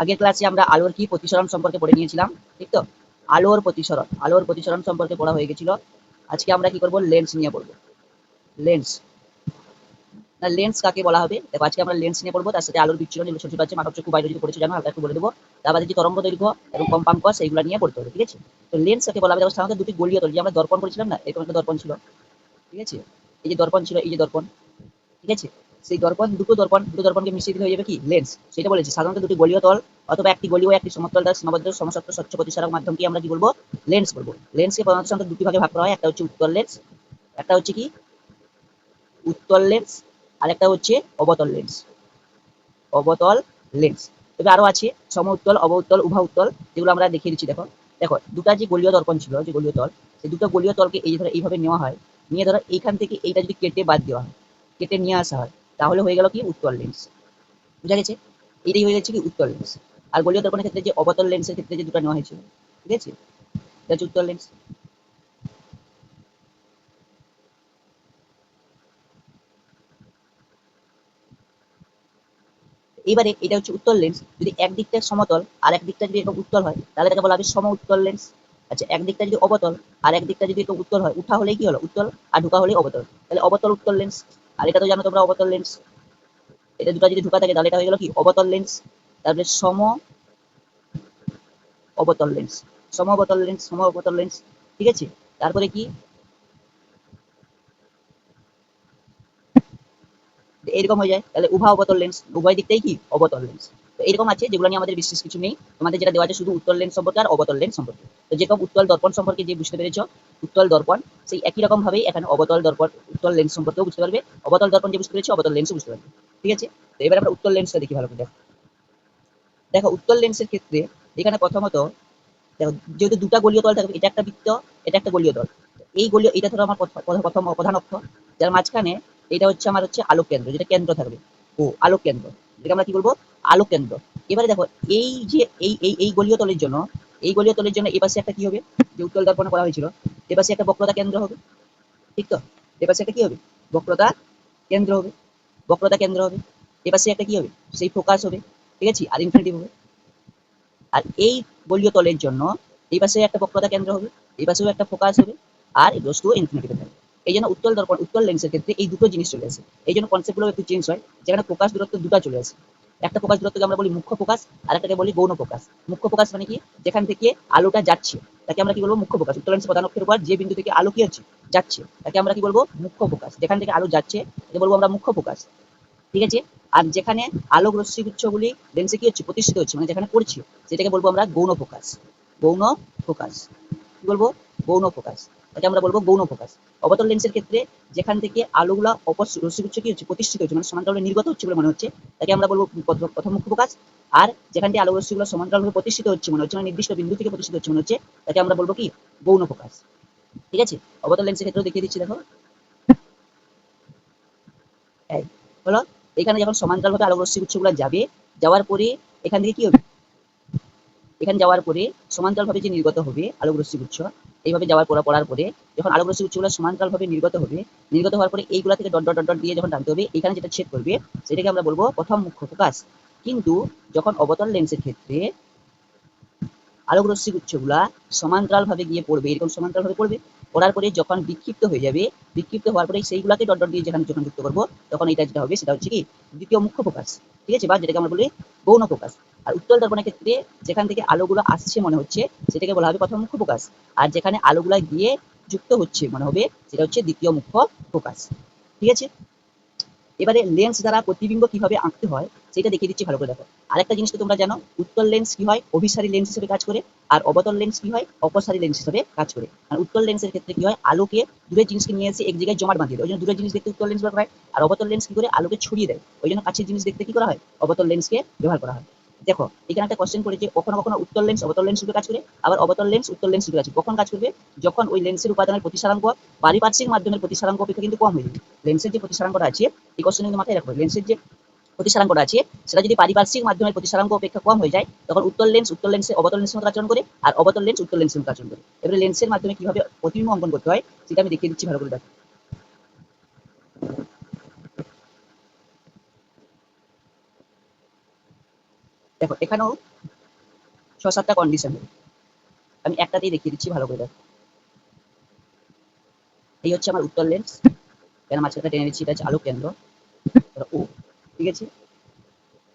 আগের ক্লাসে আমরা আলোর কি প্রতিসরণ সম্পর্কে পড়ে নিয়েছিলাম, ঠিক তো? আলোর প্রতিসরণ আলোর প্রতিসরণ সম্পর্কে পড়া হয়ে গেছিল। আজকে আমরা কি করব? লেন্স নিয়ে পড়ব। লেন্স না লেন্স কাকে বলা হবে? দেখো, আজকে আমরা লেন্স নিয়ে পড়ব, তার সাথে আলোর বিচ্ছুরণ যেগুলো ছোট আছে মানব চক্ষু যদি পড়েছে, জানো? হালকা একটু বলে দেবো। তারপরে যে তরঙ্গ দৈর্ঘ্য এবং কম্পাঙ্ক সেইগুলো নিয়ে পড়তে হবে, ঠিক আছে? তো লেন্স কাকে বলা হবে? দেখো, সাধারণত দুটি গলীয় যে আমরা দর্পণ করেছিলাম না, এরকম একটা দর্পণ ছিল, ঠিক আছে? এই যে দর্পণ ছিল, এই যে দর্পণ, ঠিক আছে? সেই দর্পণ, দুটো দর্পণ, দুটো দর্পণকে মিশিয়ে দিলে হয়ে যাবে কি? লেন্স সেটা বলেছি। সাধারণত দুটি গলীয় তল অথবা একটি গলীয় একটি সমতল দ্বারা সীমাবদ্ধ সমসত্ব স্বচ্ছ প্রতিসারক মাধ্যমকে আমরা কি বলব? লেন্স বলব। লেন্সকে প্রধানত দুটি ভাগে ভাগ করা হয়। একটা হচ্ছে উত্তল লেন্স একটা হচ্ছে কি? উত্তল লেন্স আর একটা হচ্ছে অবতল লেন্স অবতল লেন্স তবে আরও আছে সম উত্তল অব উত্তল উভা উত্তল যেগুলো আমরা দেখিয়ে দিচ্ছি, দেখো। দেখো, দুটা যে গলীয় দর্পণ ছিল, যে গলীয় তল সেই দুটো গলীয় তলকে এই ধরো এইভাবে নেওয়া হয়, নিয়ে ধরো এইখান থেকে এইটা যদি কেটে বাদ দেওয়া হয়, কেটে নিয়ে আসা হয় তাহলে হয়ে গেল কি উত্তল লেন্স বুঝা গেছে? এটাই হয়ে যাচ্ছে কি উত্তল লেন্স আর গলীয় দর্পণের ক্ষেত্রে যে অবতল লেন্সের ক্ষেত্রে যে দুটো নেওয়া হয়েছিল ঠিক আছে? এটা হচ্ছে উত্তল লেন্স এবারে এটা হচ্ছে উত্তল লেন্স যদি এক দিকটা সমতল আর এক দিকটা যদি এরকম উত্তল হয়, তাহলে তাকে বলা হবে সম উত্তল লেন্স আচ্ছা এক দিকটা যদি অবতল আর এক দিকটা যদি এরকম উত্তল হয়, উঠা হলেই কি হলো? উত্তল আর ঢুকা হলেই অবতল। তাহলে অবতল উত্তল লেন্স আর এটা তো জানো তোমরা অবতল লেন্স এটা দুটো যদি ঢুকা থাকে তাহলে এটা হয়ে গেল কি? অবতল লেন্স তারপরে সম অবতল লেন্স সম অবতল লেন্স সম অবতল লেন্স ঠিক আছে? তারপরে কি? এরকম হয়ে যায়। তাহলে উভা অবতল লেন্স উভয় দিকটাই কি? অবতল লেন্স তো এরকম আছে, যেগুলো নিয়ে আমাদের বিশেষ কিছু নেই। আমাদের যেটা দেওয়া আছে শুধু উত্তল লেন সম্পর্কে আর অবতল লেন্স সম্পর্কে। তো যেরকম উত্তল দর্পণ সম্পর্কে যে বুঝতে পেরেছ, উত্তল দর্পণ, সেই একই রকম ভাবেই এখানে অবতল দর্পণ, উত্তল লেন্স সম্পর্কেও বুঝতে পারবে। অবতল দর্পণ যে বুঝতে পেরেছ, অবতল লেন্সও বুঝতে পারবে। ঠিক আছে? তো এবার আমরা উত্তল লেন্সটা দেখি ভালো করে, দেখো। দেখো, উত্তল লেন্সের ক্ষেত্রে এখানে প্রথমত, দেখো, যেহেতু দুটা গলীয় তল থাকবে, এটা একটা বৃত্ত, এটা একটা গলীয় তল। এই গলীয়, এটা ধরো আমার প্রথম প্রধান অক্ষ যার মাঝখানে, এটা হচ্ছে আমার হচ্ছে আলোক কেন্দ্র যেটা কেন্দ্র থাকবে। ও আলোক কেন্দ্র যেটা আমরা কি বলব? আলোক কেন্দ্র এবারে দেখো, এই যে, এই এই এই গলীয় তলের জন্য, এই গলীয় তলের জন্য এপাশে একটা কি হবে? যে উত্তল দর্পণে করা হয়েছিল, এপাশে একটা বক্রতা কেন্দ্র হবে। ঠিক তো? এপাশে একটা কি হবে? বক্রতা কেন্দ্র হবে। বক্রতা কেন্দ্র হবে। এপাশে একটা কি হবে? সেই ফোকাস হবে। ঠিক আছে? আর ইনফিনিটিভ হবে। আর এই গলীয় তলের জন্য, এই পাশে একটা বক্রতা কেন্দ্র হবে, এই পাশেও একটা ফোকাস হবে, আর বস্তু ইনফিনিটিভ থাকবে। এই জন্য উত্তল দর্পণ, উত্তল লেন্সের ক্ষেত্রে এই দুটো জিনিস চলে আসে। এই জন্য কনসেপ্টগুলো একটু চেঞ্জ হয়। যেখানে ফোকাস দূরত্ব দুটো চলে আসে। একটা ফোকাস দূরত্বকে আমরা বলি মুখ্য ফোকাস আর একটাকে বলি গৌণ ফোকাস মুখ্য ফোকাস মানে কি? যেখান থেকে আলোটা যাচ্ছে, তাকে আমরা কি বলব? মুখ্য ফোকাস উত্তল লেন্সের প্রধান অক্ষের উপর যে বিন্দু থেকে আলো কি হচ্ছে যাচ্ছে। তাকে আমরা কি বলব? মুখ্য ফোকাস যেখান থেকে আলো যাচ্ছে, তাকে বলব আমরা মুখ্য ফোকাস ঠিক আছে? আর যেখানে আলোক রশ্মি গুচ্ছগুলি লেন্সে কি হচ্ছে? প্রতিষ্ঠিত হচ্ছে মানে যেখানে পড়ছে, সেটাকে বলব আমরা গৌণ ফোকাস গৌণ ফোকাস কি বলব? গৌণ ফোকাস তাকে আমরা বলব গৌণ ফোকাস অবতল লেন্সের ক্ষেত্রে যেখান থেকে আলোগুলা অপর রশ্মিগুচ্ছ কি হচ্ছে প্রতিষ্ঠিত হচ্ছে মানে সমান্তরালে নির্গত হচ্ছে বলে মনে হচ্ছে তাকে আমরা বলব প্রথম- মুখ্য ফোকাস আর যেখান থেকে আলো রশ্মিগুলো সমান্তরালভাবে প্রতিষ্ঠিত হচ্ছে, মনে হচ্ছে মানে নির্দিষ্ট বিন্দু থেকে প্রতিষ্ঠিত হচ্ছে মনে হচ্ছে তাকে আমরা বলব কি? গৌণ ফোকাস ঠিক আছে? অবতল লেন্সের ক্ষেত্রেও দেখিয়ে দিচ্ছি, দেখো। হলো, এখানে যখন সমান্তরালভাবে আলোক রশ্মি গুচ্ছগুলো যাবে, যাওয়ার পরে এখান থেকে কি হবে? এখানে যাওয়ার পরে সমান্তরালভাবে যে নির্গত হবে আলোক রশ্মি গুচ্ছ এইভাবে যাওয়ার পর পড়ার পরে যখন আলোক রশ্মি গুচ্ছগুলো সমান্তরালভাবে নির্গত হবে, নির্গত হওয়ার পরে এইগুলা থেকে ডট ডট ডট ডট দিয়ে যখন টানতে হবে, এখানে যেটা ছেদ করবে, সেটাকে আমরা বলব প্রথম মুখ্য ফোকাস। কিন্তু যখন অবতল লেন্সের ক্ষেত্রে আলোক রশ্মি গুচ্ছগুলা সমান্তরালভাবে গিয়ে পড়বে, এরকম সমান্তরালভাবে পড়বে, পড়ার পরে যখন বিক্ষিপ্ত হয়ে যাবে, বিক্ষিপ্ত হওয়ার পরে সেইগুলাকে ডট ডট দিয়ে যেখানে যখন যুক্ত করব, তখন এটা যেটা হবে, সেটা হচ্ছে কি, দ্বিতীয় মুখ্য ফোকাস। ঠিক আছে? বা যেটাকে আমরা বলি গৌণ ফোকাস। আর উত্তল দর্পণের ক্ষেত্রে যেখান থেকে আলোগুলো আসছে মনে হচ্ছে, সেটাকে বলা হবে প্রথম মুখ্য ফোকাস। আর যেখানে আলোগুলা গিয়ে যুক্ত হচ্ছে মনে হবে, সেটা হচ্ছে দ্বিতীয় মুখ্য ফোকাস। ঠিক আছে? এবারে লেন্স দ্বারা প্রতিবিম্ব কীভাবে আঁকতে হয়, সেটা দেখিয়ে দিচ্ছি ভালো করে দেখো। আরেকটা জিনিস তো তোমরা জানো, উত্তল লেন্স কি হয়? অভিসারী লেন্স হিসেবে কাজ করে, আর অবতল লেন্স কি হয়? অপসারী লেন্স হিসেবে কাজ করে। আর উত্তল লেন্সের ক্ষেত্রে কি হয়? আলোকে দূরের জিনিসকে নিয়ে এসে এক জায়গায় জমাট বাঁধিয়ে দেয়। ওই জন্য দূরের জিনিস দেখতে উত্তল লেন্স ব্যবহার হয়। আর অবতল লেন্স কি করে? আলোকে ছড়িয়ে দেয়। ওই জন্য কাছের জিনিস দেখতে কি করা হয়? অবতল লেন্সকে ব্যবহার করা হয়। দেখো, এখানে একটা কোশ্চেন করেছে, কখনো কখনো উত্তল লেন্স অবতল লেন্স কাজ করে, আবার অবতল লেন্স উত্তর লেন্স কাজ করে। কখন কাজ করবে? যখন ওই লেন্সের উপাদানের প্রতিসারাঙ্ক, পারিপার্শ্বিক মাধ্যমের প্রতিসারাঙ্ক অপেক্ষা কিন্তু কম হয়ে যাবে। লেন্সের যে প্রতিসারাঙ্কটা আছে, এই কোশ্চেন কিন্তু মাথায় রাখবে। লেন্সের যে প্রতিসারাঙ্কটা আছে, সেটা যদি পারিপার্শ্বিক মাধ্যমের প্রতিসারাঙ্ক অপেক্ষা কম হয়ে যায়, তখন উত্তর লেন্স উত্তর লেন্সে অবতল লেন্সের মতো আচরণ করে আর অবতল লেন্স উত্তর লেন্সের মতো আচরণ করে এবারে লেন্সের মাধ্যমে কীভাবে প্রতিবিম্ব অঙ্কন করতে হয়, সেটা আমি দেখিয়ে দিচ্ছি ভালো করে দেখো। দেখো, এখানেও ছ সাতটা কন্ডিশন আমি একটাতেই দেখিয়ে দিচ্ছি ভালো করে, দেখো। এই হচ্ছে আমার উত্তর লেন্স কেন মাঝখানে টেনে দিচ্ছি এটা হচ্ছে আলো কেন্দ্র। ও, ঠিক আছে?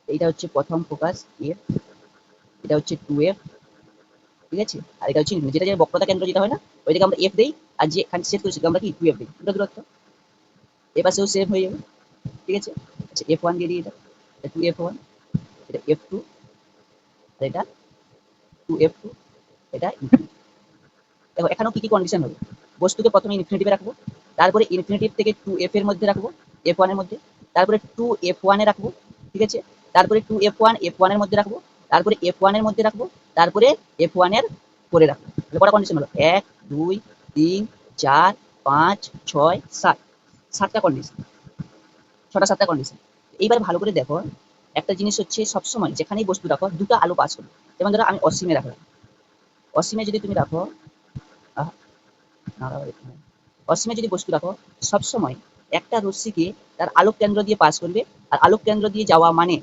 এইটা হচ্ছে প্রথম ফোকাস এফ এটা হচ্ছে টু এফ ঠিক আছে? আর এটা হচ্ছে। যেটা যে বক্রতা কেন্দ্র যেটা হয় না, ওইটাকে আমরা এফ দেই, আর যে এখানে সেট করেছি, আমরা কি? টু এফ দিই। দুটো দূরত্ব। এ পাশেও সেভ হয়ে যাবে, ঠিক আছে? আচ্ছা এফ ওয়ান দিয়ে দিই এটা। টু এফ ওয়ান এটা এফ টু এটা টু এফ টু এটা infinity। দেখো, এখানেও কি কি কন্ডিশন হবে? বস্তুকে প্রথমে ইনফিনিটিভে রাখব, তারপরে ইনফিনিটিভ থেকে টু এফ এর মধ্যে রাখব এফ ওয়ানের মধ্যে, তারপরে টু এফ ওয়ানে রাখব, ঠিক আছে? তারপরে টু এফ ওয়ান এফ ওয়ানের মধ্যে রাখব, তারপরে এফ ওয়ানের মধ্যে রাখব, তারপরে এফ ওয়ানের পরে রাখব। কটা কন্ডিশন হলো এক, দুই, তিন, চার, পাঁচ, ছয়, সাত। সাতটা কন্ডিশন ছটা সাতটা কন্ডিশন এইবার ভালো করে দেখো একটা জিনিস হচ্ছে সবসময় যেখানেই বস্তু রাখো দুটো আলো পাস করবে যেমন ধরো আমি অসীমে রাখলাম। অসীমে যদি তুমি রাখো অসীমে যদি বস্তু রাখো সবসময় একটা রশ্মিকে তার আলোক কেন্দ্র দিয়ে পাস করবে। আর আলোক কেন্দ্র দিয়ে যাওয়া মানে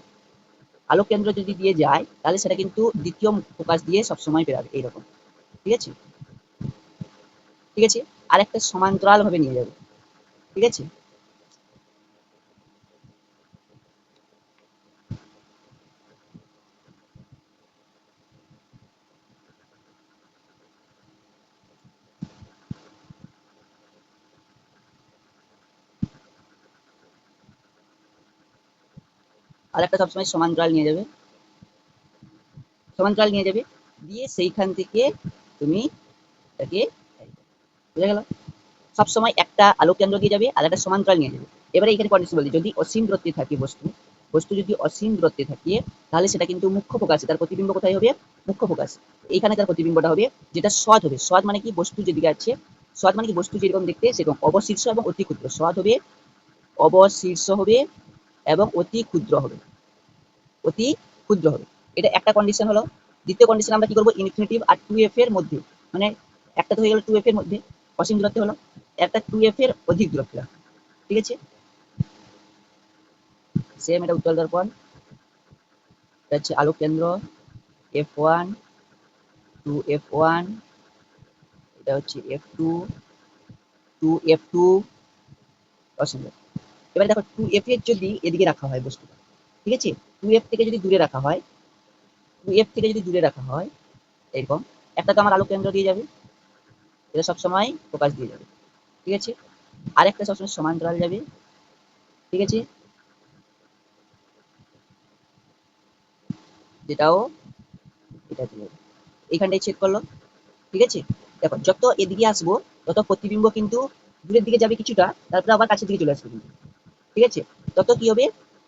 আলোক কেন্দ্র যদি দিয়ে যায়, তাহলে সেটা কিন্তু দ্বিতীয় ফোকাস দিয়ে সবসময় বেরাবে এইরকম। ঠিক আছে? ঠিক আছে? আর একটা সমান্তরাল ভাবে নিয়ে যাবে। ঠিক আছে? আর একটা সবসময় সমান্তরাল নিয়ে যাবে। সমান্তরাল নিয়ে যাবে। দিয়ে সেইখান থেকে তুমি এটাকে বুঝা গেল? সবসময় একটা আলোক কেন্দ্র দিয়ে যাবে আর একটা সমান্তরাল নিয়ে যাবে। এবারে এখানে কন্ডিশন বলছি, যদি অসীম দূরত্বে থাকে বস্তু বস্তু যদি অসীম দূরত্বে থাকে, তাহলে সেটা কিন্তু মুখ্য ফোকাস। তার প্রতিবিম্ব কোথায় হবে? মুখ্য ফোকাস। এইখানে তার প্রতিবিম্বটা হবে, যেটা সৎ হবে। সৎ মানে কি? বস্তু যেদিকে আছে সৎ মানে কি? বস্তু যেরকম দেখতে, সেরকম অবশীর্ষ এবং অতি ক্ষুদ্র সৎ হবে, অবশীর্ষ হবে এবং অতি ক্ষুদ্র হবে। অতি ক্ষুদ্র হবে। এটা একটা কন্ডিশন হলো। দ্বিতীয় কন্ডিশন আমরা কি করব? ইনফিনিটিভ আর টু এফ এর মধ্যে। মানে একটা তো হয়ে গেল টু এফ এর মধ্যে। অসীম দূরত্ব হলো। একটা টু এফ এর অধিক দূরত্ব। ঠিক আছে? সেম এটা উত্তল দর্পণ। এটা হচ্ছে আলোক কেন্দ্র। F one two F one এটা হচ্ছে F two two F two অসীম দূরত্ব। এবারে দেখো টু এফ এর যদি এদিকে রাখা হয় বস্তুটা ঠিক আছে? টু এফ থেকে যদি দূরে রাখা হয় টু এফ থেকে যদি দূরে রাখা হয়, এরকম, একটা তো আমার আলোক কেন্দ্র দিয়ে যাবে, এটা সবসময় ফোকাস দিয়ে যাবে, ঠিক আছে? আরেকটা সবসময় সমান্তরাল যাবে, ঠিক আছে? যেটাও এটা দিয়ে এইখানটায় চেক করল, ঠিক আছে? দেখো, যত এদিকে আসব, তত প্রতিবিম্ব কিন্তু দূরের দিকে যাবে কিছুটা, তারপরে আবার কাছের দিকে চলে আসবে কিন্তু। ঠিক আছে? তত কি হবে?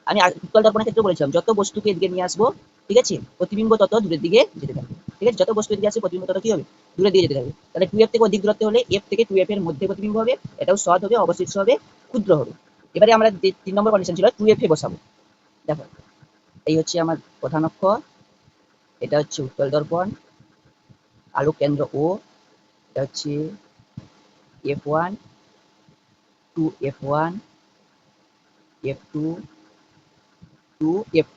আমি উত্তল দর্পণের ক্ষেত্রে বলেছিলাম, যত বস্তুকে এদিকে নিয়ে আসব, ঠিক আছে? প্রতিবিম্ব তত দূরের দিকে যেতে থাকবে। ঠিক আছে? যত বস্তু এদিকে আসবে, প্রতিবিম্ব তত কি হবে? দূরে দিয়ে যেতে থাকবে। তাহলে টু এফ থেকে অধিক দূরত্ব হলে এফ থেকে টু এফ এর মধ্যে প্রতিবিম্ব হবে, এটাও সৎ হবে, অবশিষ্ট হবে, ক্ষুদ্র হবে। এবারে আমরা তিন নম্বর কন্ডিশন ছিল টু এফ এ বসাবো। দেখো, এই হচ্ছে আমার প্রধান অক্ষর, এটা হচ্ছে উত্তল দর্পণ আলোক কেন্দ্র ও এটা হচ্ছে F one two F one F two two F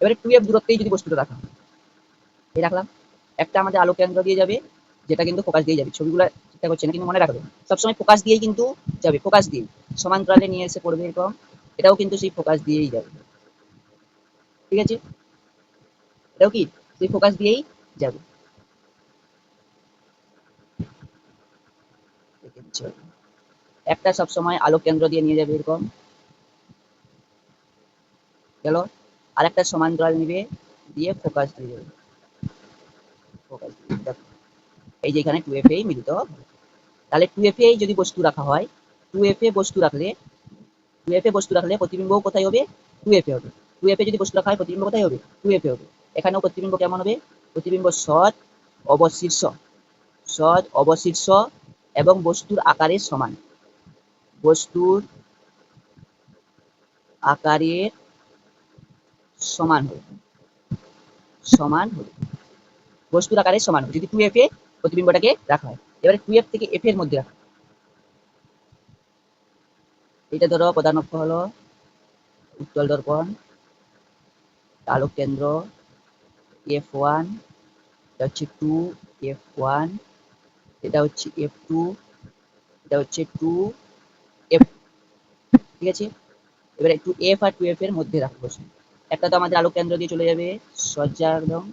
এবারে টু এফ দূরত্বেই যদি বস্তুটা রাখা এই রাখলাম। একটা আমাদের আলোক কেন্দ্র দিয়ে যাবে, যেটা কিন্তু ফোকাস দিয়ে যাবে। ছবিগুলো ঠিকঠাক হচ্ছে না, কিন্তু মনে রাখবে। সবসময় ফোকাস দিয়েই কিন্তু যাবে ফোকাস দিয়ে। সমান্তরালে নিয়ে এসে পড়বে এরকম, এটাও কিন্তু সেই ফোকাস দিয়েই যাবে। ঠিক আছে? এটাও কি? সেই ফোকাস দিয়েই যাবে। একটা সবসময় আলোক কেন্দ্র দিয়ে নিয়ে যাবে এরকম। গেল। আর একটা সমান্তরাল নিবে, দিয়ে ফোকাস দিয়ে ফোকাস দিয়ে এই যে এখানে টু এফ এই মিলিত। তাহলে টু এফ এই যদি বস্তু রাখা হয় টু এফ এ বস্তু রাখলে টু এফ এ বস্তু রাখলে প্রতিবিম্ব কোথায় হবে? টু এফ এ হবে। টু এফ এ যদি বস্তু রাখা হয়, প্রতিবিম্ব কোথায় হবে? টু এফ এ হবে। এখানেও প্রতিবিম্ব কেমন হবে? প্রতিবিম্ব সৎ, অবশীর্ষ। সৎ, অবশীর্ষ এবং বস্তুর আকারের সমান। বস্তুর আকারের সমান হবে সমান হবে বস্তুর আকারের সমান হবে যদি টু এফ এ প্রতিবিম্বটাকে রাখা হয়, এবারে টু এফ থেকে এফ এর মধ্যে রাখা এটা ধরো প্রধান অক্ষ হলো উত্তল দর্পণ আলোক কেন্দ্র এফ ওয়ান এটা হচ্ছে টু এফ ওয়ান এটা হচ্ছে এফ টু এটা হচ্ছে টু এফ ঠিক আছে? এবারে টু এফ আর টু এফ এর মধ্যে রাখব। একটা তো আমাদের আলো কেন্দ্র দিয়ে চলে যাবে, সজ্জা একদম।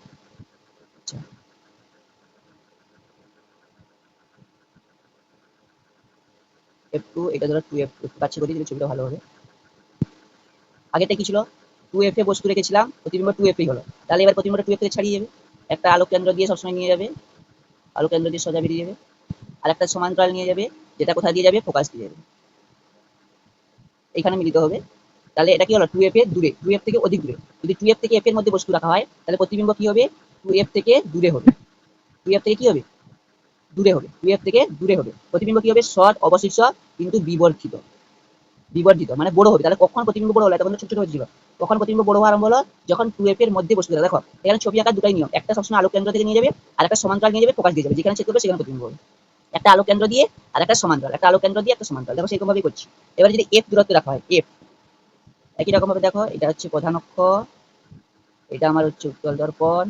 এফ টু এটা ধরো টু এফ একটু কাছে করে দিলে ছবিটা ভালো হবে। আগেটা কি ছিল? টু এফ এ বস্তু রেখেছিলাম, প্রতিবিম্ব টু এফ হলো। তাহলে এবার প্রতিবিম্বটা টু এফ থেকে ছাড়িয়ে যাবে। একটা আলো কেন্দ্র দিয়ে সবসময় নিয়ে যাবে। আলো কেন্দ্র দিয়ে সোজা বেরিয়ে যাবে। আর একটা সমান্তরাল নিয়ে যাবে, যেটা কোথায় দিয়ে যাবে? ফোকাস দিয়ে যাবে। এখানে মিলিত হবে। তাহলে এটা কি হলো? টু এফ এর দূরে টু এফ থেকে অধিক দূরে। যদি টু এফ থেকে এফ এর মধ্যে বস্তু রাখা হয়, তাহলে প্রতিবিম্ব কি হবে? টু এফ থেকে দূরে হবে। টু এফ থেকে কি হবে? দূরে হবে। টু এফ থেকে দূরে হবে। প্রতিবিম্ব কি হবে? শর্ট অবশিষ্ট কিন্তু বিবর্ধিত। বিবর্ধিত মানে বড় হবে। তাহলে কখন প্রতিবিম্ব বড় হলো? তখন ছোট ছোট হচ্ছিল কখন প্রতিবিম্ব বড় হওয়া আরম্ভ হলো? যখন টু এফ এর মধ্যে বস্তু, দেখো, এখানে ছবি আঁকার দুটাই নিয়ম। একটা সবসময় আলো কেন্দ্র থেকে নিয়ে যাবে, আর একটা সমান্তরাল নিয়ে যাবে, প্রকাশ দিয়ে যাবে। যেখানে ছেদ করবে, সেখানে প্রতিবিম্ব হবে। একটা আলো কেন্দ্র দিয়ে আর একটা সমান্তরাল। একটা আলো কেন্দ্র দিয়ে একটা সমান্তরাল। দেখো সেরকম ভাবেই করছি। এবার যদি এফ দূরত্ব রাখা হয় এফ একই রকম ভাবে দেখো, এটা হচ্ছে প্রধান অক্ষ এটা আমার হচ্ছে উত্তল দর্পণ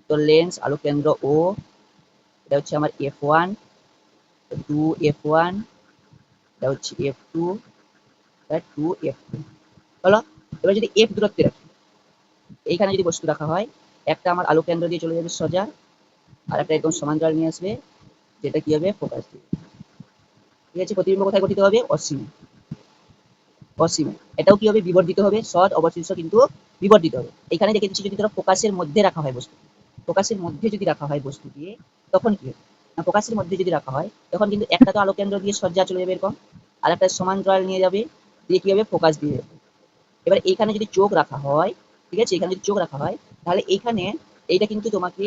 উত্তল লেন্স আলো কেন্দ্র ও এটা হচ্ছে আমার F one two F one এটা হচ্ছে F two two F two হলো এবার যদি এফ দূরত্বে রাখি, এইখানে যদি বস্তু রাখা হয়, একটা আমার আলো কেন্দ্র দিয়ে চলে যাবে সোজা, আর একটা একদম সমান্তরাল নিয়ে আসবে, যেটা কি হবে? ফোকাস দিয়ে। ঠিক আছে, প্রতিবিম্ব কোথায় গঠিত হবে? অসীমে। অসীমে এটাও কি হবে বিবর্ধিত হবে? শর্ট অবশিষ্ট কিন্তু বিবর্ধিত হবে। এখানে দেখে যদি ধরো ফোকাসের মধ্যে রাখা হয় বস্তু, ফোকাসের মধ্যে যদি রাখা হয় বস্তু দিয়ে, তখন কি হবে? ফোকাসের মধ্যে যদি রাখা হয়, তখন কিন্তু একটা তো আলো কেন্দ্র দিয়ে সজ্জা চলে যাবে এরকম, আর একটা সমান্তরাল নিয়ে যাবে, দিয়ে কি হবে? ফোকাস দিয়ে এবার এইখানে যদি চোখ রাখা হয়, ঠিক আছে? এখানে যদি চোখ রাখা হয়, তাহলে এইখানে এইটা কিন্তু তোমাকে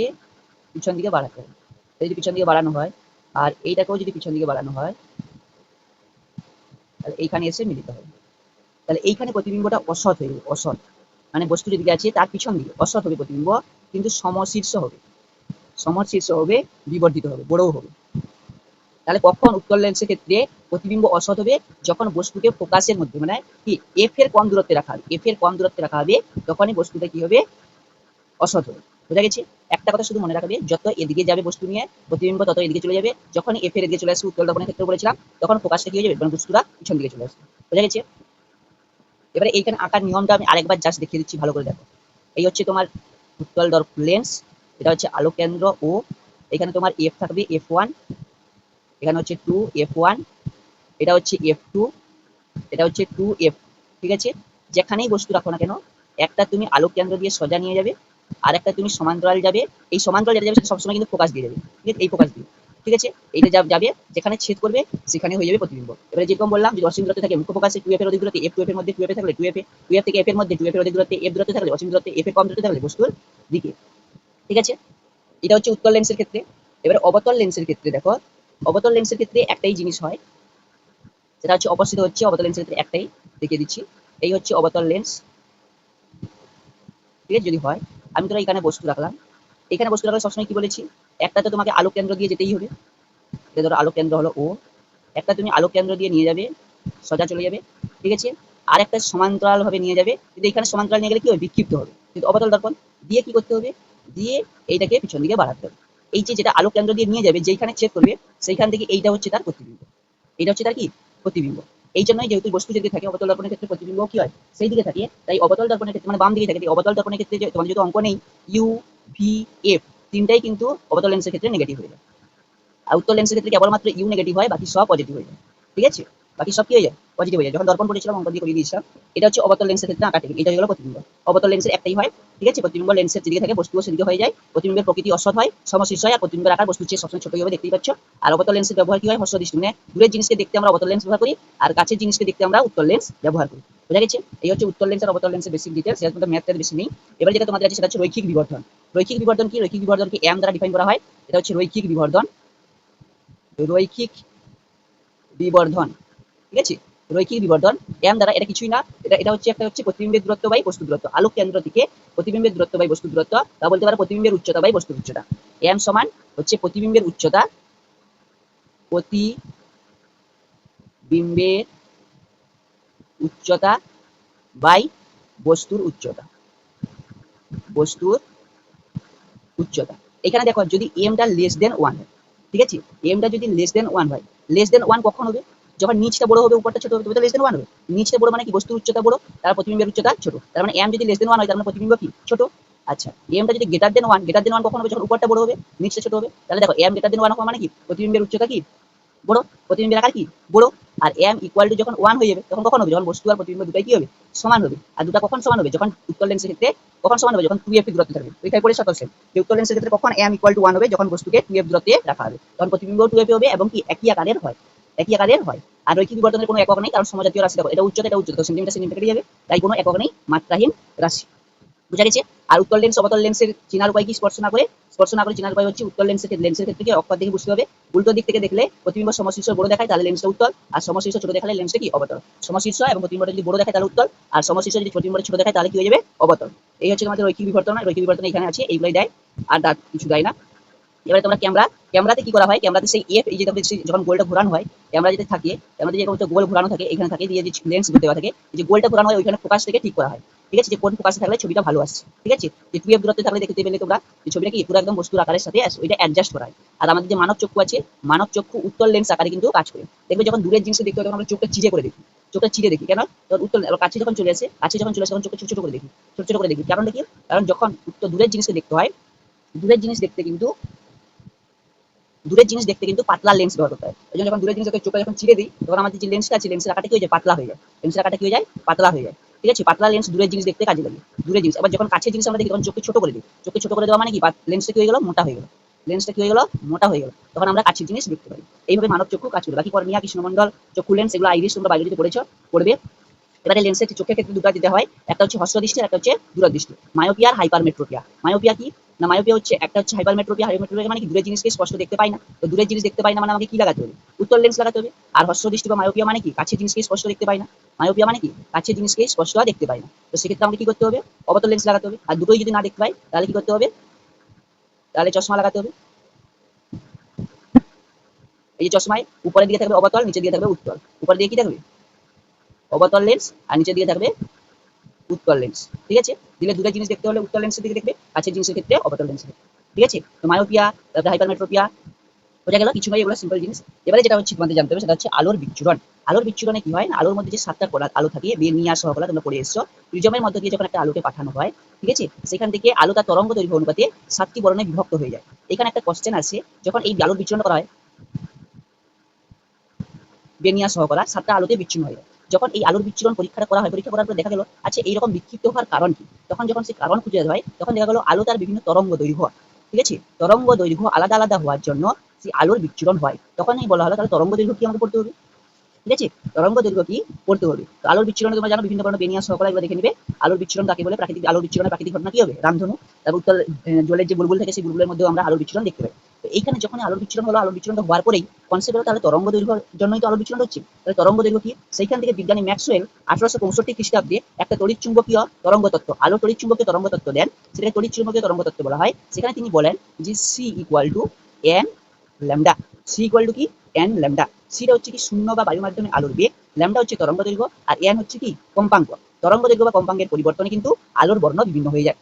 পিছন দিকে বাড়াতে হবে। যদি পিছন দিকে বাড়ানো হয়, আর এইটাকেও যদি পিছন দিকে বাড়ানো হয়, তাহলে এইখানে এসে মিলিত হবে। তাহলে এইখানে প্রতিবিম্বটা অসৎ হয়ে অসৎ। মানে বস্তু যেদিকে আছে, তার পিছন দিকে অসৎ হবে প্রতিবিম্ব, কিন্তু সমশীর্ষ হবে। সমশীর্ষ হবে, বিবর্ধিত হবে, বড়ও হবে। তাহলে কখন উত্তল লেন্সের ক্ষেত্রে প্রতিবিম্ব অসৎ হবে? যখন বস্তুকে ফোকাসের মধ্যে মানে কি এফ এর কম দূরত্বে রাখা হবে এফ এর কম দূরত্বে রাখা হবে, তখনই বস্তুটা কি হবে? অসৎ হবে। বোঝা গেছে? একটা কথা শুধু মনে রাখবে, যত এদিকে যাবে বস্তু নিয়ে, প্রতিবিম্ব তত এদিকে চলে যাবে। যখন এফ এর এদিকে চলে আসবে উত্তল দর্পণের ক্ষেত্রে বলেছিলাম, তখন ফোকাসটা কি হয়ে যাবে? মানে বস্তুটা পিছন দিকে চলে আসবে। বোঝা গেছে? এবারে এইখানে আঁকার নিয়মটা আমি আরেকবার জাস্ট দেখিয়ে দিচ্ছি, ভালো করে দেখো। এই হচ্ছে তোমার উত্তল দর্প লেন্স এটা হচ্ছে আলো কেন্দ্র ও এখানে তোমার এফ থাকবে এফ ওয়ান এখানে হচ্ছে টু এফ ওয়ান এটা হচ্ছে এফ টু এটা হচ্ছে টু এফ ঠিক আছে? যেখানেই বস্তু রাখো না কেন, একটা তুমি আলো কেন্দ্র দিয়ে সোজা নিয়ে যাবে আর একটা তুমি সমান্তরাল যাবে, এই সমান্তরাল যাবে সবসময় কিন্তু ফোকাস দিয়ে যাবে, ঠিক আছে? এই ফোকাস দিয়ে। ঠিক আছে? এইটা যাবে, যেখানে ছেদ করবে, সেখানে হয়ে যাবে প্রতিবিম্ব। এবারে যেরকম বললাম যদি অসীম দূরত্বে থাকে মুখ্য ফোকাসে টু এফ এর অধিক দূরত্বে এফ টু এফ এর মধ্যে টু এফ থাকলে টু এফ টু এফ থেকে এফ এর মধ্যে টু এফ এর অধিক দূরত্বে এফ দূরত্বে থাকলে অসীম দূরত্বে এফ এর কম দূরত্বে থাকলে বস্তুর দিকে। ঠিক আছে? এটা হচ্ছে উত্তল লেন্সের ক্ষেত্রে। এবারে অবতল লেন্সের ক্ষেত্রে দেখো, অবতল লেন্সের ক্ষেত্রে একটাই জিনিস হয়। সেটা হচ্ছে অপস্থিত হচ্ছে, অবতল লেন্সের ক্ষেত্রে একটাই দেখিয়ে দিচ্ছি। এই হচ্ছে অবতল লেন্স ঠিক আছে? যদি হয়, আমি তোরা এখানে বস্তু রাখলাম। এখানে বস্তু রাখলে সবসময় কি বলেছি? একটা তো তোমাকে আলো কেন্দ্র দিয়ে যেতেই হবে। ধরো আলো কেন্দ্র হলো ও। একটা তুমি আলো কেন্দ্র দিয়ে নিয়ে যাবে, সোজা চলে যাবে, ঠিক আছে? আর একটা সমান্তরাল ভাবে নিয়ে যাবে। কিন্তু এখানে সমান্তরাল নিয়ে গেলে কি হবে? বিক্ষিপ্ত হবে। কিন্তু অবতল দর্পণ। দিয়ে কি করতে হবে? দিয়ে এইটাকে পিছন দিকে বাড়াতে হবে। এই যে যেটা আলো কেন্দ্র দিয়ে নিয়ে যাবে যেখানে ছেদ করবে, সেইখান থেকে এইটা হচ্ছে তার প্রতিবিম্ব। এইটা হচ্ছে তার কি? প্রতিবিম্ব। এই জন্যই যেহেতু বস্তু যদি থাকে অবতল দর্পণের ক্ষেত্রে প্রতিবিম্ব কি হয়? সেই দিকে থাকে। তাই অবতল দর্পণের ক্ষেত্রে মানে বাম দিকে থাকে। অবতল দর্পণের ক্ষেত্রে যে তোমাদের যদি অঙ্ক নেই ইউ ভি এফ তিনটাই কিন্তু অবতল লেন্সের ক্ষেত্রে নেগেটিভ হয়ে যায়। আর উত্তল লেন্সের ক্ষেত্রে কেবলমাত্র ইউ নেগেটিভ হয়, বাকি সব পজিটিভ হয়ে যায়। ঠিক আছে? বাকি সব কি হয়ে যায় পজিটিভ হয়ে যায়। যখন দর্পণ করেছিলাম অঙ্ক দিয়ে করিয়ে দিয়েছিলাম এটা হচ্ছে অবতল লেন্সের ক্ষেত্রে আঁকা টেকনিক এটা হলো প্রতিবিম্ব। অবতল লেন্সের একটাই হয়, ঠিক আছে? প্রতিবিম্ব লেন্সের যেদিকে থাকে বস্তু সেদিকে হয়ে যায়। প্রতিবিম্বের প্রকৃতি অসৎ হয়, সমশীর্ষ হয়, আর প্রতিবিম্বের আকার বস্তুর চেয়ে সবসময় ছোট হবে, দেখতেই পাচ্ছ? আর অবতল লেন্সের ব্যবহার কি হয়? হস্ত দৃষ্টি। মানে দূরের জিনিসকে দেখতে আমরা অবতল লেন্স ব্যবহার করি, আর কাছের জিনিসকে দেখতে আমরা উত্তল লেন্স ব্যবহার করি। বোঝা গেছে? এই হচ্ছে উত্তল লেন্স আর অবতল লেন্সের বেসিক ডিটেলস এর মধ্যে ম্যাথটা বেশি নেই। এবার যেটা তোমাদের আছে, সেটা হচ্ছে রৈখিক বিবর্ধন। রৈখিক বিবর্ধন কি? রৈখিক বিবর্ধনকে এম দ্বারা ডিফাইন করা হয়। এটা হচ্ছে রৈখিক বিবর্ধন। রৈখিক বিবর্ধন। ঠিক আছে? রৈখিক বিবর্ধন, এম দ্বারা এটা কিছুই না। এটা এটা হচ্ছে একটা হচ্ছে প্রতিবিম্বের দূরত্ব বাই বস্তু দূরত্ব। আলোক কেন্দ্র থেকে প্রতিবিম্বের দূরত্ব বাই বস্তু দূরত্ব। তা বলতে পারো প্রতিবিম্বের উচ্চতা বাই বস্তুর উচ্চতা। এম সমান হচ্ছে প্রতিবিম্বের উচ্চতা প্রতিবিম্বের উচ্চতা বাই বস্তুর উচ্চতা। বস্তুর উচ্চতা। এখানে দেখো, যদি এমটা লেস দেন ওয়ান হয়, ঠিক আছে? এমটা যদি লেস দেন ওয়ান হয় লেস দেন ওয়ান কখন হবে? যখন নিচটা বড় হবে, উপরটা ছোট হবে, তবে তো লেস দেন ওয়ান হবে। নিচটা বড় মানে কি? বস্তুর উচ্চতা বড়, তার প্রতিবিম্বের উচ্চতা ছোট। তার মানে এম যদি লেস দেন ওয়ান হয়, তার মানে প্রতিবিম্ব কি? ছোট। আচ্ছা এমটা যদি greater than one greater than one কখন হবে? যখন উপরটা বড় হবে, নিচটা ছোট হবে। তাহলে দেখো এম গ্রেটার দেন ওয়ান হওয়া মানে কি? প্রতিবিম্বের উচ্চতা কি? বড়। প্রতিবিম্বের আকার কি? বড়। আর এম ইকুয়াল টু যখন ওয়ান হয়ে যাবে, তখন কখন হবে? যখন বস্তু আর প্রতিবিম্ব দুটাই কি হবে? সমান হবে। আর দুটা কখন সমান হবে? যখন উত্তর লেন্সের ক্ষেত্রে কখন সমান হবে? যখন টু এফ দূরত্বে থাকবে। ওইটাই পরে সতর্ক যে উত্তর লেন্সের ক্ষেত্রে কখন এম ইকুয়াল টু ওয়ান হবে, যখন বস্তুকে টু এফ দূরত্বে রাখা হবে। তখন প্রতিবিম্ব টু এফ হবে এবং কি? একই আকারের হয়। একই আকারের হয়। আর রৈখিক বিবর্তনের কোনো একক নেই, কারণ সমজাতীয় রাশি দেখো এটা উচ্চতা এটা উচ্চতা। সেন্টিমিটার সেন্টিমিটার কেটে যাবে। তাই কোনো একক নেই, মাত্রাহীন রাশি। বুঝা গেছে? আর উত্তর লেন্স অবতল লেন্সের চিনার উপায় কি? স্পর্শ না করে, স্পর্শ না করে চিনার উপায় হচ্ছে উত্তর লেন্সের লেন্সের ক্ষেত্রে অক্ষর দিকে বুঝতে হবে। উল্টো দিক থেকে দেখলে প্রতিবিম্ব সমশীর্ষ বড় দেখায়, তাহলে লেন্সটা উত্তল আর সমশীর্ষ ছোট দেখালে লেন্সটা কি? অবতল। সমশীর্ষ এবং প্রতিবিম্বটা যদি বড় দেখায়, তাহলে উত্তল আর সমশীর্ষ যদি প্রতিবিম্বটা ছোট দেখায়, তাহলে কি হয়ে যাবে? অবতল। এই হচ্ছে আমাদের রৈখিক বিবর্তন। রৈখিক বিবর্তন এখানে আছে, এইগুলোই দেয়। আর কিছু দেয় না। এবারে তোমরা ক্যামেরা ক্যামেরাতে কি করা হয়? ক্যামেরাতে সেই এফ এই যে যখন গোলটা ঘোরানো হয় ক্যামেরা যদি থাকে, ক্যামেরাতে যে গোল ঘোরানো থাকে, এখানে থাকে, দিয়ে যে লেন্স দেওয়া থাকে যে গোলটা ঘোরানো হয়, ওইখানে ফোকাস থেকে ঠিক করা হয়। ঠিক আছে? যে কোন ফোকাসে থাকলে ছবিটা ভালো আসছে। ঠিক আছে? যে টু দূরত্বে থাকলে দেখতে পেলে তোমরা, যে ছবিটা কি পুরো একদম বস্তুর আকারের সাথে আসে ওইটা অ্যাডজাস্ট করা হয়। আর আমাদের যে মানব চক্ষু আছে, মানব চক্ষু উত্তর লেন্স আকারে কিন্তু কাজ করে। দেখবে যখন দূরের জিনিস দেখতে হয় তখন আমরা চোখটা চিরে করে দেখি। চোখটা চিরে দেখি, কেন? তখন উত্তর কাছে যখন চলে আসে, কাছে যখন চলে আসে, তখন চোখটা ছোট ছোট করে দেখি। ছোট ছোট করে দেখি। কারণটা কি? কারণ যখন উত্তর দূরের জিনিসকে দেখতে হয়, দূরের জিনিস দেখতে কিন্তু দূরের জিনিস দেখতে কিন্তু পাতলা লেন্স ব্যবহার করতে হয়। যখন দূরের জিনিস চোখটা যখন ছিঁড়ে দিই, তখন আমাদের যে লেন্সটা আছে লেন্সের আকারটা কি হয়ে যায়? পাতলা হয়ে যায়। লেন্সের আকারটা কি হয়ে যায়? পাতলা হয়ে যায়। ঠিক আছে? পাতলা লেন্স দূরের জিনিস দেখতে কাজে লাগে। দূরের জিনিস। আবার যখন কাছের জিনিস আমরা দেখি, তখন চোখকে ছোট করে দিই। চোখকে ছোট করে দেওয়া মানে কি? লেন্সটা কি হয়ে গেল? মোটা হয়ে গেল। লেন্সটা কি হয়ে গেল? মোটা হয়ে গেল। তখন আমরা কাছের জিনিস দেখতে পাই এইভাবে মানব চক্ষু কাজ করে। বাকি কর্নিয়া কৃষ্ণমন্ডল চক্ষু লেন্স এগুলো আইরিস তোমরা বায়োলজিতে পড়েছো, পড়বে। এবারে লেন্সের চোখের ক্ষেত্রে দুটো দিতে হয়। একটা হচ্ছে হস্ত দৃষ্টি একটা হচ্ছে দূরদৃষ্টি। মায়োপিয়া আর হাইপারমেট্রোপিয়া মায়োপিয়া কি? না মায়োপিয়া হচ্ছে? একটা হচ্ছে হাইপারমেট্রোপিয়া হাইপারমেট্রোপিয়া মানে কি দূরের জিনিসকে স্পষ্ট দেখতে পাই না? তো দূরের জিনিস দেখতে পাই না মানে আমাকে কি লাগাতে হবে? উত্তর লেন্স লাগাতে হবে। আর হস্ত দৃষ্টি বা মায়োপিয়া মানে কি? কাছের জিনিসকে স্পষ্ট দেখতে পাই না। মায়োপিয়া মানে কি? কাছের জিনিসকে স্পষ্ট দেখতে পাই না। তো সেক্ষেত্রে আমাকে কি করতে হবে? অবতল লেন্স লাগাতে হবে। আর দুটোই যদি না দেখতে পাই, তাহলে কি করতে হবে? তাহলে চশমা লাগাতে হবে। এই যে চশমায় উপরের দিকে থাকবে অবতল, নিচের দিকে থাকবে উত্তল। উপরের দিকে কি থাকবে? অবতল লেন্স আর নিচের দিকে থাকবে উত্তল লেন্স ঠিক আছে? দিলে দুটো জিনিস দেখতে হলে উত্তল লেন্সের দিকে দেখবে কাছের জিনিসের ক্ষেত্রে অবতল লেন্সের ঠিক আছে? তো মায়োপিয়া তারপরে হাইপারমেট্রোপিয়া বোঝা গেল? কিছু নয় এগুলো সিম্পল জিনিস। এবারে যেটা হচ্ছে, তোমাদের জানতে হবে, সেটা হচ্ছে আলোর বিচ্ছুরণ। আলোর বিচ্ছুরণে কি হয় আলোর মধ্যে যে সাতটা কলা, আলো থাকে, বিয়ে নিয়ে আসা হলো তোমরা পড়ে এসছো। প্রিজমের মধ্যে দিয়ে যখন একটা আলোকে পাঠানো হয়, ঠিক আছে? সেখান থেকে আলো তার তরঙ্গ তৈরি দৈর্ঘ্য অনুপাতে সাতটি বরণে বিভক্ত হয়ে যায়। এখানে একটা কোশ্চেন আছে যখন এই আলোর বিচ্ছুরণ করা হয় বেনিয়া সহকলা, সাতটা আলোতে বিচ্ছিন্ন হয়ে যায়। যখন এই আলোর বিচ্ছুরণ পরীক্ষাটা করা হয়, পরীক্ষা করার পর দেখা গেল আচ্ছা এইরকম বিক্ষিপ্ত হওয়ার কারণ কি? তখন যখন সেই কারণ খুঁজে হয় তখন দেখা গেল আলো তার বিভিন্ন তরঙ্গ দৈর্ঘ্য, ঠিক আছে? তরঙ্গ দৈর্ঘ্য আলাদা আলাদা হওয়ার জন্য সেই আলোর বিচ্ছুরণ হয়। তখনই বলা হলো, তাহলে তরঙ্গ দৈর্ঘ্য কি আমাকে পড়তে হবে? ঠিক আছে? তরঙ্গ দৈর্ঘ্য কি পড়তে হবে? তো আলোর বিচ্ছুরণে তোমরা জানো, বিভিন্ন ধরনের বেনিয়া সহকলা এগুলো দেখে নিবে। আলোর বিচ্ছুরণ কাকে বলে? প্রাকৃতিক, আলোর বিচ্ছুরণের প্রাকৃতিক ঘটনা কি হবে? রামধনু উত্তর জলের যে বুলবুল থাকে, সেই বুলবুলের মধ্যেও আমরা আলোর বিচ্ছুরণ দেখতে পাই। তো এইখানে যখন আলোর বিচ্ছুরণ হলো, আলোর বিচ্ছুরণ হওয়ার পরেই কনসেপ্ট হলো তাহলে তরঙ্গ দৈর্ঘ্যের জন্যই তো আলোর বিচ্ছুরণ হচ্ছে। তাহলে তরঙ্গ দৈর্ঘ্য কি? সেইখান থেকে বিজ্ঞানী ম্যাক্সওয়েল আঠারোশো পঁয়ষট্টি খ্রিস্টাব্দে একটা তড়িৎ চুম্বকীয় তরঙ্গ তত্ত্ব, আলো তড়িৎ চুম্বকীয় তরঙ্গ তত্ত্ব দেন। সেটাকে তড়িৎ চুম্বকীয় তরঙ্গ তত্ত্ব বলা হয়। সেখানে তিনি বলেন যে c equal to n lambda c equal to কি? এন ল্যামডা সিটা হচ্ছে কি শূন্য বা বায়ু মাধ্যমে আলোর বেগ। ল্যামডা হচ্ছে তরঙ্গ দৈর্ঘ্য। আর এন হচ্ছে কি? কম্পাঙ্ক। তরঙ্গ দৈর্ঘ্য বা কম্পাঙ্কের পরিবর্তনে কিন্তু আলোর বর্ণ বিভিন্ন হয়ে যায়।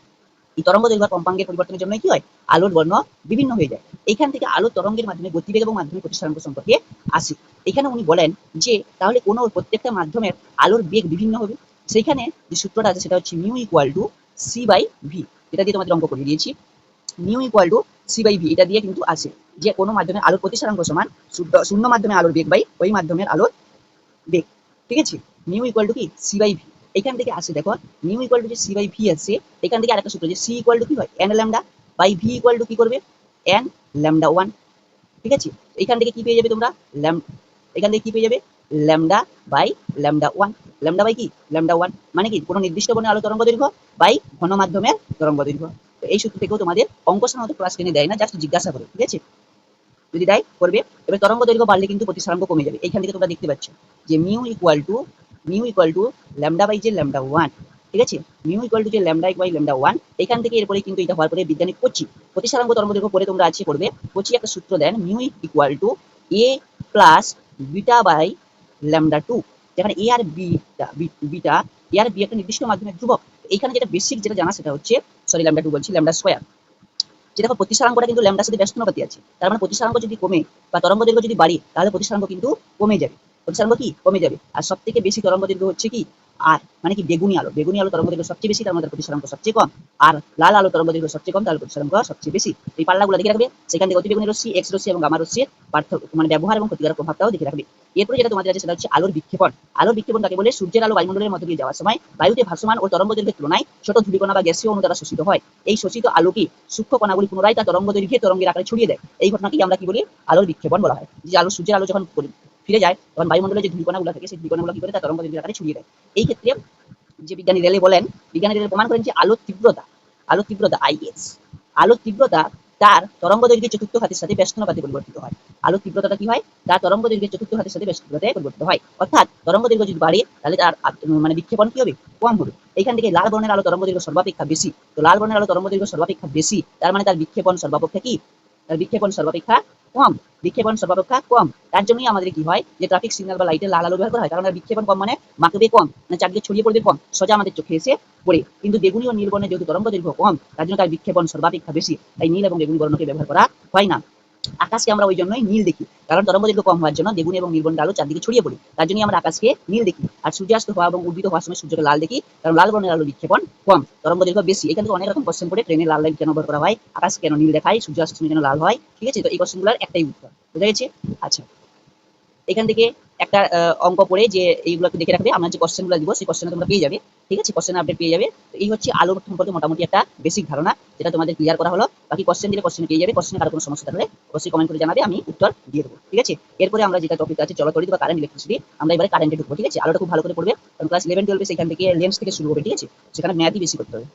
তরঙ্গ দৈর্ঘ্য আর কম্পাঙ্কের পরিবর্তনের জন্য কি হয়? আলোর বর্ণ বিভিন্ন হয়ে যায়। এখান থেকে আলো তরঙ্গের মাধ্যমে গতিবেগ এবং মাধ্যমিক প্রতিষ্ঠানাঙ্ক সম্পর্কে আসে। এখানে উনি বলেন যে, তাহলে কোনো প্রত্যেকটা মাধ্যমের আলোর বেগ বিভিন্ন হবে। সেইখানে যে সূত্রটা আছে, সেটা হচ্ছে mu equal to c by v. এটা দিয়ে তোমাদের অঙ্ক করে দিয়েছি। Mu equal to c by v, এটা দিয়ে কিন্তু আসে যে, কোনো মাধ্যমে আলোর প্রতিষ্ঠানাঙ্ক সমান শূন্য- মাধ্যমে আলোর বেগ বাই ওই মাধ্যমের আলোর বেগ। ঠিক আছে? মিউ ইকুয়াল টু কি? C by v. এখান থেকে আসে, দেখো মিউ ইকুয়াল টু যে সি বাই ভি আসছে এখান থেকে আরেকটা সূত্র যে সি ইকুয়াল টু কি হয়? N lambda by v equal to কি করবে? এন ল্যামডা ওয়ান ঠিক আছে? এখান থেকে কি পেয়ে যাবে তোমরা? ল্যাম, এখান থেকে কি পেয়ে যাবে? Lambda by lambda one lambda by কি? ল্যামডা ওয়ান মানে কি? কোনো নির্দিষ্ট বর্ণের আলো তরঙ্গ দৈর্ঘ্য বাই ঘন মাধ্যমের তরঙ্গ দৈর্ঘ্য। তো এই সূত্র থেকেও তোমাদের অঙ্ক সাধারণত ক্লাস টেনে দেয় না জাস্ট জিজ্ঞাসা করে, ঠিক আছে? যদি দেয় করবে, এবার তরঙ্গ দৈর্ঘ্য বাড়লে কিন্তু প্রতিসারাঙ্ক কমে যাবে। এইখান থেকে তোমরা দেখতে পাচ্ছ যে mu equal to mu equal to lambda by যে ল্যামডা ওয়ান ঠিক আছে? মিউ ইকুয়াল টু যে ল্যামডা বাই ল্যামডা ওয়ান এখান থেকে এরপরে কিন্তু এটা হওয়ার পরে বিজ্ঞানী কোচি প্রতিসারাঙ্ক তরঙ্গ দৈর্ঘ্য পরে তোমরা আছে করবে কোচি একটা সূত্র দেন mu equal to A plus beta by lambda two যেখানে এ আর বিটা বিটা এ আর বি একটা নির্দিষ্ট মাধ্যমের ধ্রুবক, এইখানে যেটা বেসিক যেটা জানা সেটা হচ্ছে সরি ল্যামডা টু বলছি ল্যামডা স্কোয়ার যে দেখো প্রতিসারাঙ্কটা কিন্তু ল্যামডার সাথে ব্যস্তনপাতি আছে, তার মানে প্রতিসারাঙ্ক যদি কমে বা তরঙ্গ দৈর্ঘ্য যদি বাড়ে, তাহলে প্রতিসারাঙ্ক কিন্তু কমে যাবে প্রতিসারাঙ্ক কি? কমে যাবে। আর সব থেকে বেশি তরঙ্গ দৈর্ঘ্য হচ্ছে কি? আর মানে কি, বেগুনি আলো। বেগুনি আলো তরঙ্গ দৈর্ঘ্য সবচেয়ে বেশি, তার মধ্যে প্রতিসারাঙ্ক সবচেয়ে কম। আর লাল আলো তরঙ্গ দৈর্ঘ্য সবচেয়ে কম তাহলে প্রতিসারাঙ্ক সবচেয়ে বেশি। এই পাল্লাগুলো দেখে রাখবে। সেখান থেকে অতিবেগুনি রশ্মি এক্স রশ্মি এবং গামা রশ্মির পার্থক্য মানে ব্যবহার এবং ক্ষতিকারক প্রভাবটাও দেখে রাখবে। এরপরে যেটা তোমাদের আছে, সেটা হচ্ছে আলোর বিক্ষেপণ। আলোর বিক্ষেপণ কাকে বলে? সূর্যের আলো বায়ুমণ্ডলের মধ্যে দিয়ে যাওয়ার সময় বায়ুতে ভাসমান ও তরঙ্গ দৈর্ঘ্যের তুলনায় ছোট ধূলিকণা বা গ্যাসীয় অণু দ্বারা শোষিত হয়। এই শোষিত আলোকে সূক্ষ্ম কণাগুলি পুনরায় তার তরঙ্গ দৈর্ঘ্যে তরঙ্গের আকারে ছড়িয়ে দেয়। এই ঘটনাকে আমরা কি বলি? আলোর বিক্ষেপণ বলা হয়। যে আলো, সূর্যের আলো যখন ফিরে যায়, তখন বায়ুমণ্ডলে যে ধূলিকণাগুলো থাকে, সেই ধূলিকণাগুলো কি করে? তার তরঙ্গ আকারে ছড়িয়ে দেয়। এই ক্ষেত্রে যে বিজ্ঞানী রেলে বলেন, বিজ্ঞানী রেলে প্রমাণ করেন যে আলোর তীব্রতা আলোর তীব্রতা আইএস আলোর তীব্রতা তার তরঙ্গ দৈর্ঘ্যের চতুর্থ হাতের সাথে ব্যস্তনপাতে পরিবর্তিত হয়। আলোর তীব্রতাটা কি হয়? তার তরঙ্গ দৈর্ঘ্যের চতুর্থ হাতের সাথে ব্যস্তনপাতে পরিবর্তিত হয়। অর্থাৎ তরঙ্গ দৈর্ঘ্য যদি বাড়ে, তাহলে তার মানে বিক্ষেপণ কি হবে? কম হবে। এইখান থেকে লাল বর্ণের আলো তরঙ্গ দৈর্ঘ্য সর্বাপেক্ষা বেশি। তো লাল বর্ণের আলো তরঙ্গ দৈর্ঘ্য সর্বাপেক্ষা বেশি, তার মানে তার বিক্ষেপণ সর্বাপেক্ষা কি? তার বিক্ষেপণ সর্বাপেক্ষা কম, বিক্ষেপণ সর্বাপেক্ষা কম। তার জন্যই আমাদের কি হয় যে ট্রাফিক সিগন্যাল বা লাইটের লাল আলো ব্যবহার করা হয়, কারণ বিক্ষেপণ কম মানে মাকবে কম মানে চারদিকে ছড়িয়ে পড়বে কম, সোজা আমাদের চোখে এসে পড়ে। কিন্তু বেগুনি ও নীল বর্ণের যেহেতু তরঙ্গ দৈর্ঘ্য কম, তার জন্য তার বিক্ষেপণ সর্বাপেক্ষা বেশি। তাই নীল এবং বেগুনি বর্ণকে ব্যবহার করা হয় না। আকাশকে আমরা ওই জন্যই নীল দেখি। কারণ তরঙ্গ দীর্ঘ কম হওয়ার জন্য বেগুনি এবং নীল আলো চারদিকে ছড়িয়ে পড়ি। তার জন্যই আমরা আকাশকে নীল দেখি। আর সূর্যাস্ত হওয়া এবং উদ্ভিদ হওয়ার সময় সূর্যকে লাল দেখি, কারণ লাল বর্ণের আলো বিক্ষেপণ কম। তরঙ্গ দীর্ঘ বেশি। এখান থেকে অনেক রকম কোশ্চেন পড়ে। ট্রেনে লাল লাইট কেন ব্যবহার করা হয়? আকাশ কেন নীল দেখায়? সূর্যাস্ত সময় কেন লাল হয়? ঠিক আছে? তো এই কোশ্চেনগুলোর একটাই উত্তর। বুঝা গেছে? আচ্ছা। এখান থেকে একটা অঙ্ক পড়ে যে এইগুলোকে দেখে রাখবে, আমরা যে কোশ্চেনগুলো দিব, সেই কোশ্চেনে তোমরা পেয়ে যাবে, ঠিক আছে? কোশ্চেন আপডেট পেয়ে যাবে। এই হচ্ছে আলোর সম্পর্কে মোটামুটি একটা বেসিক ধারণা, যেটা তোমাদের ক্লিয়ার করা হলো। বাকি কোশ্চেন দিলে কোশ্চেন পেয়ে যাবে কোশ্চেনে কারও কোনো সমস্যা থাকলে অবশ্যই কমেন্ট করে জানাবে, আমি উত্তর দিয়ে দেবো, ঠিক আছে? এরপরে আমরা যেটা টপিক আছে, চলো তড়িৎ বা কারেন্ট ইলেকট্রিসিটি আমরা এবারে কারেন্টে ঢুকবো, ঠিক আছে? আলোটা খুব ভালো করে পড়বে, কারণ ক্লাস ইলেভেন টুয়েলভে সেখান থেকে লেন্স থেকে শুরু হবে, ঠিক আছে? সেখানে ম্যাথই বেশি করতে হবে।